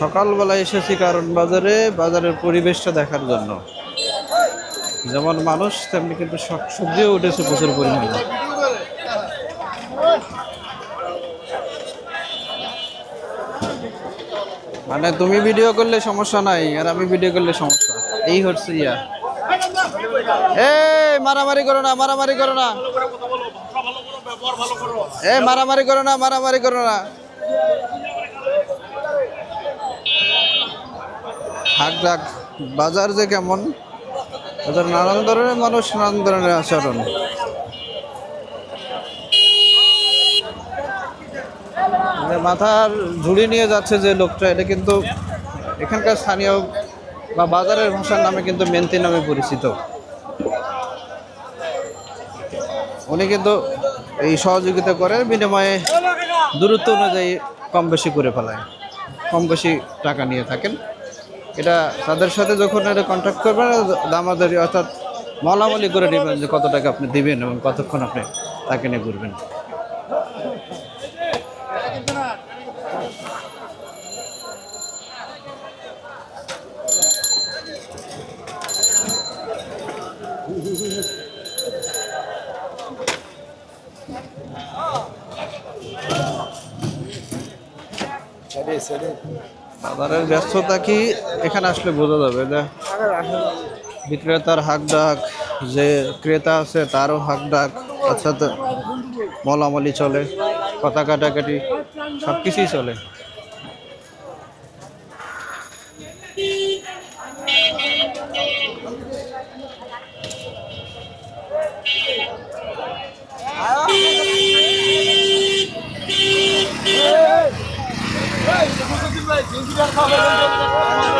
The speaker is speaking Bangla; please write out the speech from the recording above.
সকালবেলা এসেছি কারণ বাজারে, বাজারের পরিবেশটা দেখার জন্য। যেমন মানুষ, তেমনি কিন্তু সবজিও উঠেছে প্রচুর পরিমাণে। মানে তুমি ভিডিও করলে সমস্যা নাই, আর আমি ভিডিও করলে সমস্যা। এই হচ্ছে ইয়া। এই, মারামারি করো না, মারামারি করো না। এ মারামারি করো না, মারামারি করো না। ডাক বাজার যে কেমন বাজার নানান ধরনের মানুষ, নানান ধরনের আচরণ। মানে মাথার ঝুড়ি নিয়ে যাচ্ছে যে লোকটা, এটা কিন্তু এখানকার স্থানীয় বা বাজারের ভাষার নামে কিন্তু মেন্তি নামে পরিচিত। উনি কিন্তু এই সহযোগিতা করে, বিনিময়ে দূরত্ব অনুযায়ী কম বেশি করে ফেলায় কম বেশি টাকা নিয়ে থাকেন। এটা তাদের সাথে যখন এটা কন্ট্যাক্ট করবেন দামাদারি অর্থাৎ মলামলি করে নেবেন যে কত টাকা আপনি দিবেন এবং কতক্ষণ আপনি তাকে নিয়ে ঘুরবেন। বাজারের ব্যস্ততা কি? এখানে আসলে বোঝা যাবে যে বিক্রেতার হাক ডাক যে ক্রেতা আছে তারও হাক ডাক সাথে মলামলি চলে, কথা কাটাকাটি সব কিছুই চলে। ইঞ্জিনিয়ার